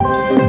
you.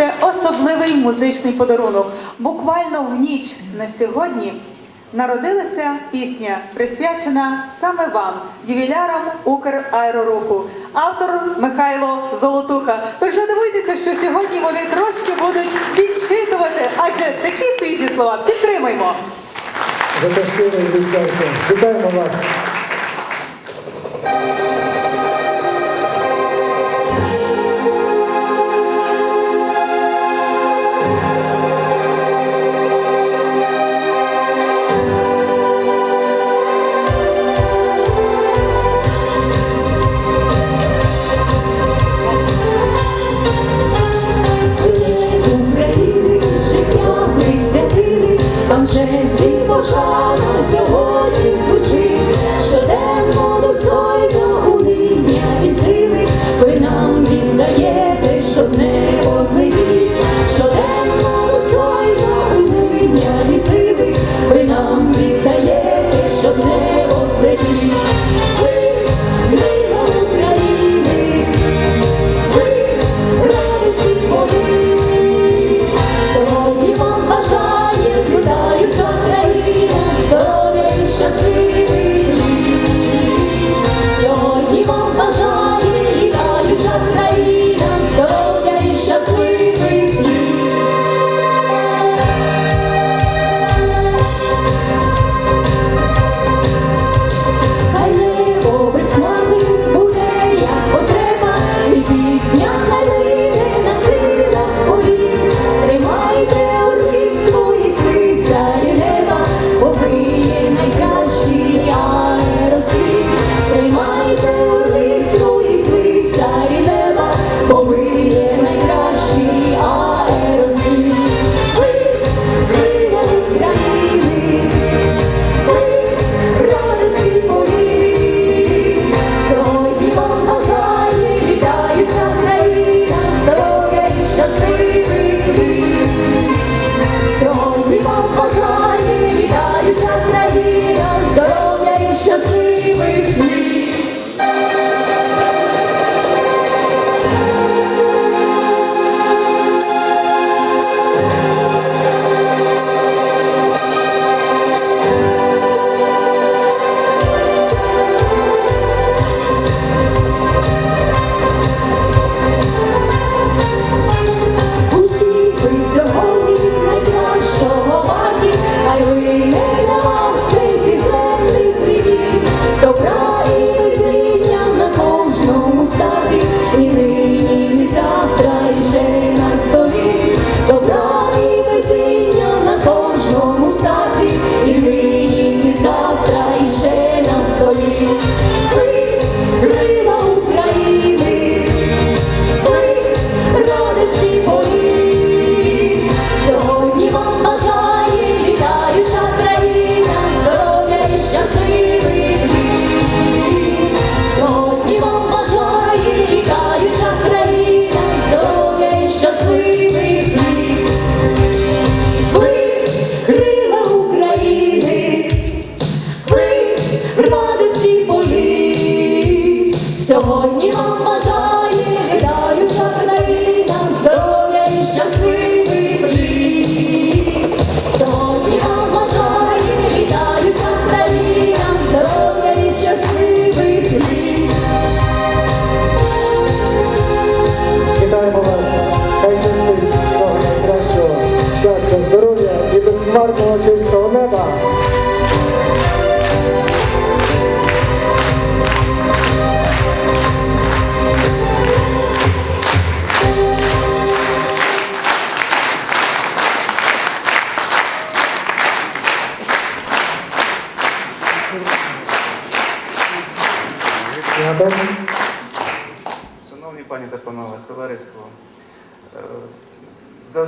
отримаєте особливий музичний подарунок. Буквально в ніч на сьогодні народилася пісня, присвячена саме вам, ювілярам Украероруху, автор Михайло Золотуха. Тож не дивуйтеся, що сьогодні вони трошки будуть підшитувати, адже такі свіжі слова підтримаймо. За те, що Вітаємо вас.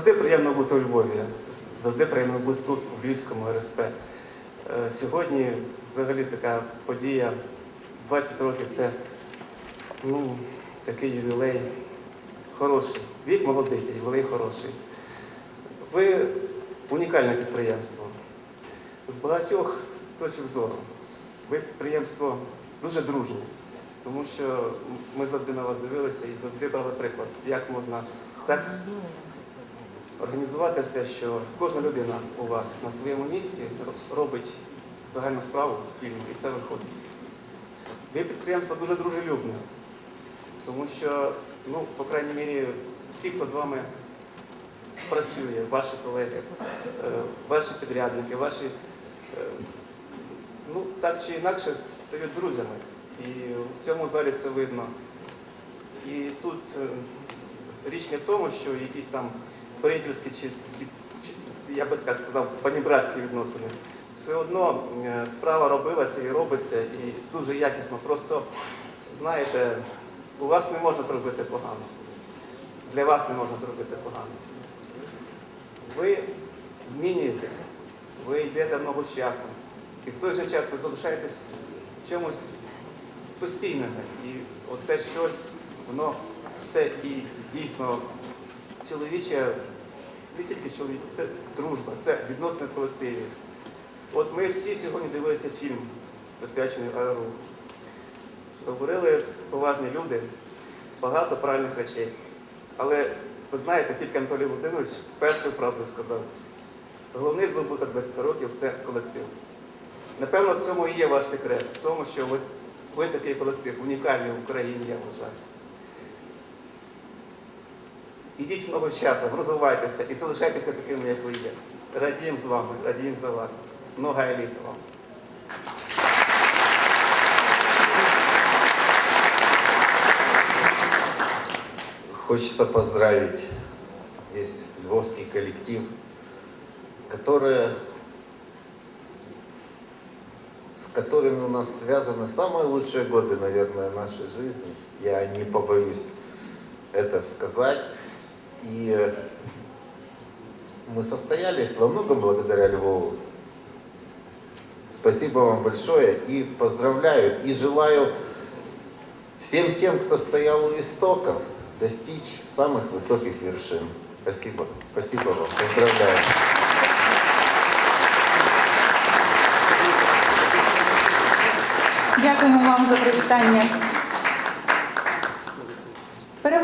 Завжди приємно бути у Львові, завжди приємно бути тут, у Львівському РСП. Е, Сьогодні взагалі така подія, 20 років це ну, такий ювілей хороший. Вік молодий, ювілей хороший. Ви унікальне підприємство. З багатьох точок зору. Ви підприємство дуже дружне, тому що ми завжди на вас дивилися і завжди брали приклад, як можна так організувати все, що кожна людина у вас на своєму місці робить загальну справу спільну, і це виходить. Ви підприємство дуже дружелюбне, тому що, ну, по крайній мірі, всі, хто з вами працює, ваші колеги, е, ваші підрядники, ваші, е, ну, так чи інакше стають друзями. І в цьому залі це видно. І тут е, річ не в тому, що якісь там приятельські чи такі, я би сказав, панібратські відносини. Все одно е, справа робилася і робиться, і дуже якісно. Просто, знаєте, у вас не можна зробити погано. Для вас не можна зробити погано. Ви змінюєтесь, ви йдете в ногу з часом. І в той же час ви залишаєтесь чомусь постійними. І оце щось, воно це і дійсно чоловіче, не тільки чоловіче, це дружба, це відносини в колективі. От ми всі сьогодні дивилися фільм, присвячений аероруху. Говорили поважні люди, багато правильних речей. Але ви знаєте, тільки Анатолій Володимирович першу фразу сказав: головний здобуток 20 років це колектив. Напевно, в цьому і є ваш секрет, в тому, що ви, ви такий колектив, унікальний в Україні, я вважаю. Ідіть в ногу з часом, розвивайтеся і залишайтеся такими, як ви є. Радіємо з вами, радіємо за вас. Много еліти вам. Хочется поздравить весь львовский коллектив, которые, с которыми у нас связаны самые лучшие годы, наверное, нашей жизни. Я не побоюсь это сказать. И э, мы состоялись во многом благодаря Львову. Спасибо вам большое и поздравляю и желаю всем тем, кто стоял у истоков, достичь самых высоких вершин. Спасибо. Спасибо вам. Поздравляю. Дякуємо вам за привітання.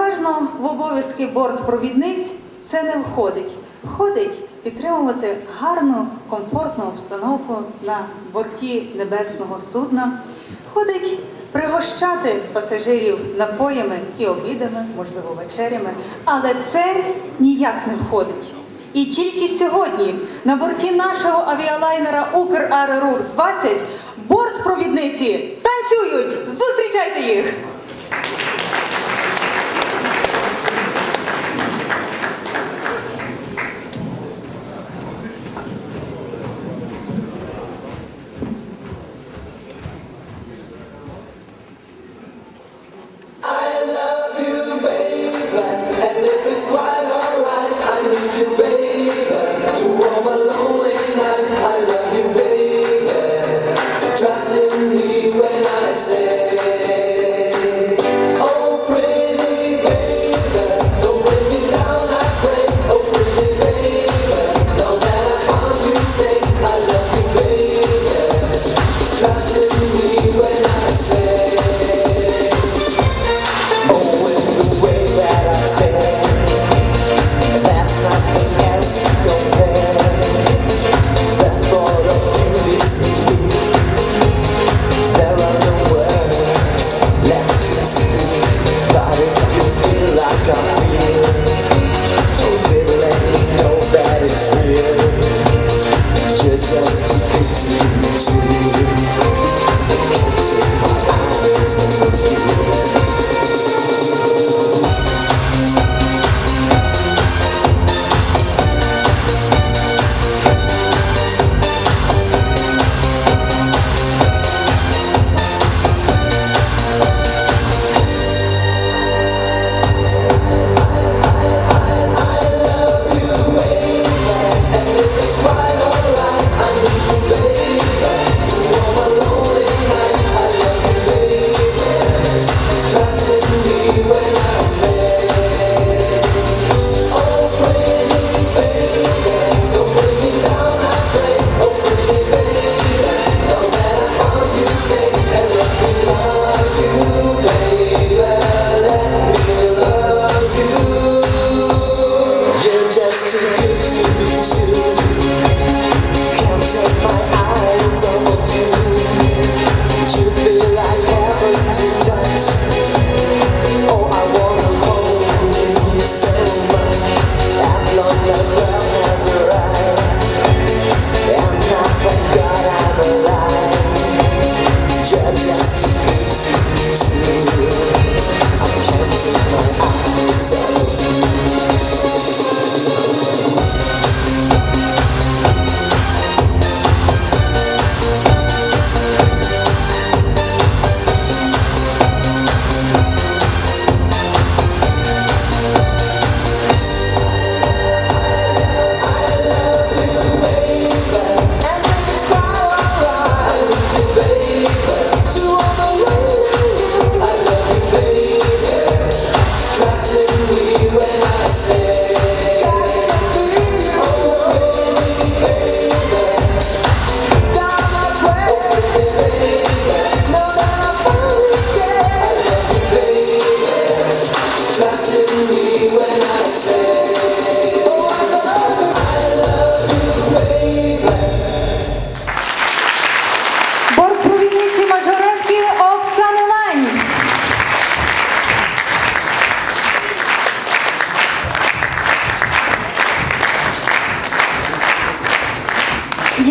Переважно в обов'язки бортпровідниць це не входить. Входить підтримувати гарну, комфортну обстановку на борті небесного судна. Входить пригощати пасажирів напоями і обідами, можливо, вечерями. Але це ніяк не входить. І тільки сьогодні на борті нашого авіалайнера Украерорух 20 бортпровідниці танцюють. Зустрічайте їх!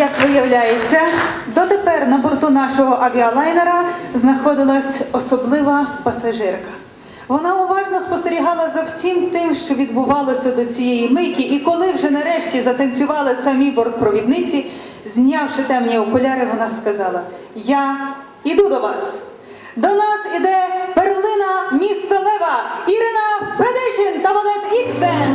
Виявляється, дотепер на борту нашого авіалайнера знаходилась особлива пасажирка. Вона уважно спостерігала за всім тим, що відбувалося до цієї миті, і коли вже нарешті затанцювали самі бортпровідниці, знявши темні окуляри, вона сказала: Я іду до вас. До нас іде перлина міста Лева Ірина Федишин та балет Іксден.